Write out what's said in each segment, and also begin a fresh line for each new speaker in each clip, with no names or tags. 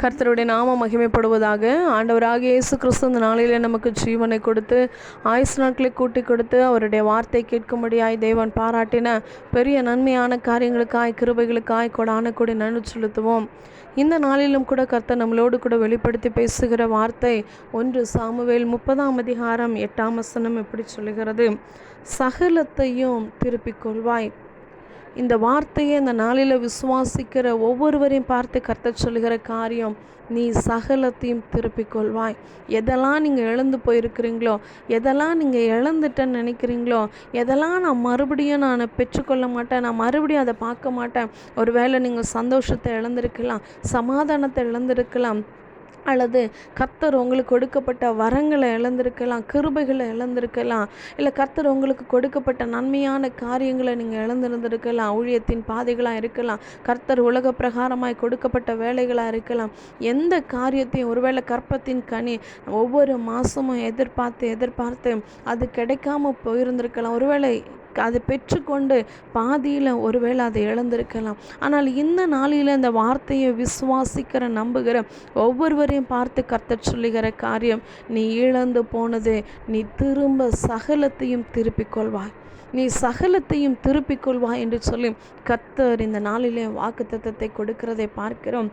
கர்த்தருடைய நாமம் மகிமைப்படுவதாக ஆண்டவராக இயேசு கிறிஸ்து இந்த நாளிலே நமக்கு ஜீவனை கொடுத்து ஆயுசு நாட்களை கூட்டி கொடுத்து அவருடைய வார்த்தை கேட்கும்படியாய் தேவன் பாராட்டின பெரிய நன்மையான காரியங்களுக்காய் கிருபைகளுக்காய் கொடான கொடி நன்றி செலுத்துவோம். இந்த நாளிலும் கூட கர்த்தர் நம்மளோடு கூட வெளிப்படுத்தி பேசுகிற வார்த்தை ஒன்று சாமுவேல் முப்பதாம் அதிகாரம் எட்டாம் வசனம் எப்படி சொல்லுகிறது. சகலத்தையும் திருப்பிக் கொள்வாய் இந்த வார்த்தையை இந்த நாளில் விசுவாசிக்கிற ஒவ்வொருவரையும் பார்த்து கர்த்த சொல்கிற காரியம் நீ சகலத்தையும் திருப்பிக் கொள்வாய். எதெல்லாம் நீங்கள் இழந்து போயிருக்கிறீங்களோ எதெல்லாம் நீங்கள் இழந்துட்டேன்னு நினைக்கிறீங்களோ எதெல்லாம் நான் மறுபடியும் நான் பெற்றுக்கொள்ள மாட்டேன் நான் மறுபடியும் அதை பார்க்க மாட்டேன். ஒருவேளை நீங்கள் சந்தோஷத்தை இழந்திருக்கலாம் சமாதானத்தை இழந்திருக்கலாம் அல்லது கர்த்தர் உங்களுக்கு கொடுக்கப்பட்ட வரங்களை இழந்திருக்கலாம் கிருபைகளை இழந்திருக்கலாம் இல்லை கர்த்தர் உங்களுக்கு கொடுக்கப்பட்ட நன்மையான காரியங்களை நீங்கள் இழந்திருந்திருக்கலாம் ஊழியத்தின் பாதைகளாக இருக்கலாம் கர்த்தர் உலக பிரகாரமாய் கொடுக்கப்பட்ட வேலைகளாக இருக்கலாம் எந்த காரியத்தையும் ஒருவேளை கற்பத்தின் கனி ஒவ்வொரு மாதமும் எதிர்பார்த்து எதிர்பார்த்து அது கிடைக்காம போயிருந்திருக்கலாம். ஒருவேளை அதை பெற்றுக்கொண்டு பாதியில் ஒருவேளை அதை இழந்திருக்கலாம். ஆனால் இந்த நாளில் இந்த வார்த்தையை விசுவாசிக்கிற நம்புகிற ஒவ்வொருவரையும் பார்த்து கர்த்தர் சொல்லுகிற காரியம் நீ இழந்து போனது நீ திரும்ப சகலத்தையும் திருப்பிக் கொள்வாய் நீ சகலத்தையும் திருப்பிக் கொள்வாய் என்று சொல்லி கர்த்தர் இந்த நாளிலே வாக்கு கொடுக்கிறதை பார்க்கிறோம்.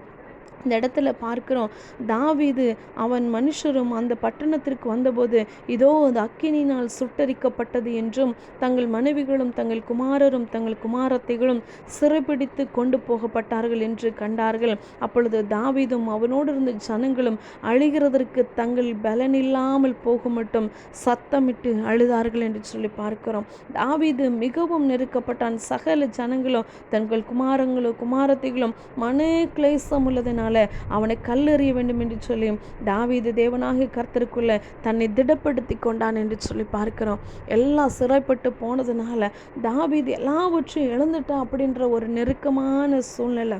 இந்த இடத்துல பார்க்கிறோம். தாவீது அவன் மனுஷரும் அந்த பட்டணத்திற்கு வந்தபோது இதோ அந்த அக்கினினால் சுட்டரிக்கப்பட்டது என்றும் தங்கள் மனைவிகளும் தங்கள் குமாரரும் தங்கள் குமாரத்தைகளும் சிறைபிடித்து கொண்டு போகப்பட்டார்கள் என்று கண்டார்கள். அப்பொழுது தாவீதும் அவனோடு இருந்த ஜனங்களும் அழுகிறதற்கு தங்கள் பலனில்லாமல் போக மட்டும் சத்தமிட்டு அழுதார்கள் என்று சொல்லி பார்க்கிறோம். தாவீது மிகவும் நெருக்கப்பட்டான். சகல ஜனங்களும் தங்கள் குமாரங்களும் குமாரத்தைகளும் மன கிளேசம் உள்ளதனால் அதனால் அவனை கல்லெறிய வேண்டும் என்று சொல்லி தாவீது தேவனாகி கர்த்தருக்குள்ள தன்னை திடப்படுத்தி கொண்டான் என்று சொல்லி பார்க்கிறோம். எல்லாம் சிறைப்பட்டு போனதுனால தாவீது எல்லாவற்றையும் இழந்துட்டான் அப்படின்ற ஒரு நெருக்கமான சூழ்நிலை.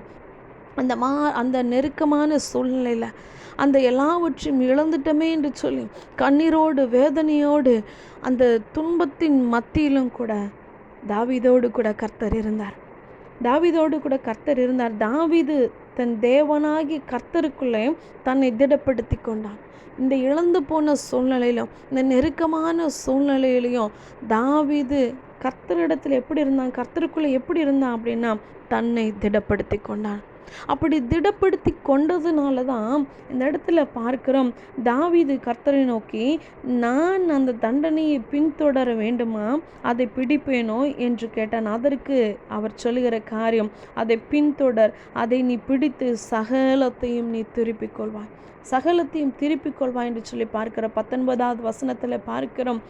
அந்த மா அந்த நெருக்கமான சூழ்நிலையில் அந்த எல்லாவற்றையும் இழந்துட்டோமே என்று சொல்லி கண்ணீரோடு வேதனையோடு அந்த துன்பத்தின் மத்தியிலும் கூட தாவிதோடு கூட கர்த்தர் இருந்தார். தாவிதோடு கூட கர்த்தர் இருந்தார். தாவிது தன் தேவனாகி கர்த்தருக்குள்ளே தன்னை திடப்படுத்தி கொண்டான். இந்த இழந்து போன சூழ்நிலையிலும் இந்த நெருக்கமான சூழ்நிலையிலையும் தாவிது கர்த்தரிடத்தில் எப்படி இருந்தான் கர்த்தருக்குள்ளே எப்படி இருந்தான் அப்படின்னா தன்னை திடப்படுத்தி கொண்டான். அப்படி திடப்படுத்தி கொண்டதுனால தான் இந்த இடத்துல பார்க்கிறோம். தாவிது கர்த்தரை நோக்கி நான் அந்த தண்டனையை பின்தொடர வேண்டுமா? அதை பிடிப்பேனோ? என்று கேட்டான். அதற்கு அவர் சொல்லுகிற காரியம் அதை பின்தொடர். அதை நீ பிடித்து சகலத்தையும் நீ திருப்பிக் கொள்வாய். சகலத்தையும் திருப்பிக் கொள்வாய் என்று சொல்லி பார்க்கிற பத்தொன்பதாவது வசனத்தில் பார்க்கிறோம்.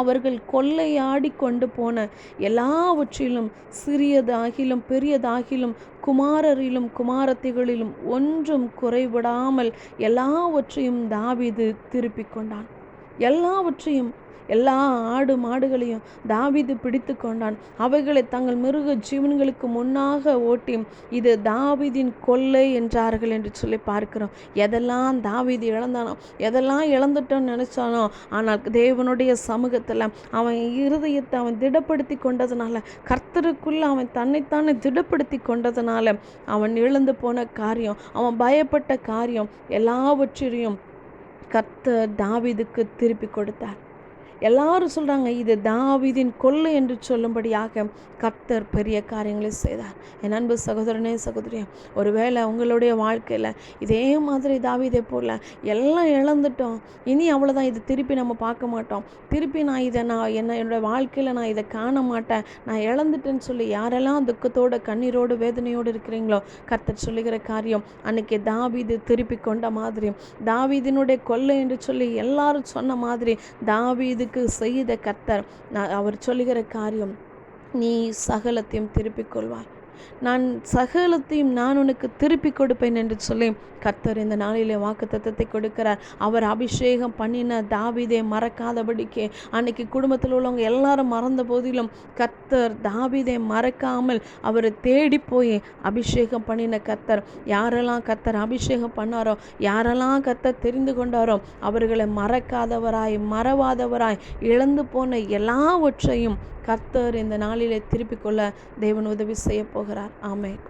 அவர்கள் கொள்ளையாடி கொண்டு போன எல்லாவற்றிலும் சிறியதாகிலும் பெரியதாகிலும் குமாரரிலும் குமாரத்திகளிலும் ஒன்றும் குறைவிடாமல் எல்லாவற்றையும் தாவிது திருப்பிக் கொண்டான். எல்லாவற்றையும் எல்லா ஆடு மாடுகளையும் தாவிது பிடித்து கொண்டான். அவைகளை தங்கள் மிருக ஜீவன்களுக்கு முன்னாக ஓட்டி இது தாவிதின் கொள்ளை என்றார்கள் என்று சொல்லி பார்க்கிறோம். எதெல்லாம் தாவிது இழந்தானோ எதெல்லாம் இழந்துட்டோன்னு நினைச்சானோ ஆனால் தேவனுடைய சமூகத்தில் அவன் இருதயத்தை அவன் திடப்படுத்தி கொண்டதுனால கர்த்தருக்குள்ள அவன் தன்னைத்தானே திடப்படுத்தி கொண்டதுனால அவன் இழந்து போன காரியம் அவன் பயப்பட்ட காரியம் எல்லாவற்றையும் கர்த்தர் தாவிதுக்கு திருப்பி கொடுத்தார். எல்லாரும் சொல்கிறாங்க இது தாவிதின் கொள்ளு என்று சொல்லும்படியாக கர்த்தர் பெரிய காரியங்களை செய்தார். என் அன்பு சகோதரனே சகோதரியா ஒருவேளை உங்களுடைய வாழ்க்கையில் இதே மாதிரி தாவிதை போல் எல்லாம் இழந்துட்டோம். இனி அவ்வளோதான் இது திருப்பி நம்ம பார்க்க மாட்டோம். திருப்பி நான் இதை நான் என்ன என்னோடய வாழ்க்கையில் நான் இதை காண மாட்டேன். நான் இழந்துட்டேன்னு சொல்லி யாரெல்லாம் துக்கத்தோட கண்ணீரோடு வேதனையோடு இருக்கிறீங்களோ கர்த்தர் சொல்லுகிற காரியம் அன்னைக்கு தாவிது திருப்பி கொண்ட மாதிரி. தாவிதினுடைய கொள்ளை என்று சொல்லி எல்லாரும் சொன்ன மாதிரி தாவிது உனக்கு செய்த கர்த்தர் நான் அவர் சொல்லுகிற காரியம் நீ சகலத்தையும் திருப்பிக் கொள்வாய். நான் சகலத்தையும் நான் உனக்கு திருப்பி கொடுப்பேன் என்று சொல்லி கர்த்தர் இந்த நாளிலே வாக்கு தத்தத்தை கொடுக்கிறார். அவர் அபிஷேகம் பண்ணின தாவிதே மறக்காதபடிக்கு அன்னைக்கு குடும்பத்தில் உள்ளவங்க எல்லாரும் மறந்த போதிலும் கர்த்தர் தாவிதே மறக்காமல் அவரை தேடி போய் அபிஷேகம் பண்ணின கர்த்தர். யாரெல்லாம் கர்த்தர் அபிஷேகம் பண்ணாரோ யாரெல்லாம் கர்த்தர் தெரிந்து கொண்டாரோ அவர்களை மறக்காதவராய் மறவாதவராய் இழந்து போன எல்லாவற்றையும் கர்த்தர் இந்த நாளிலே திருப்பிக் கொள்ள தேவன் உதவி செய்ய போகிறார். Democrat. Amém.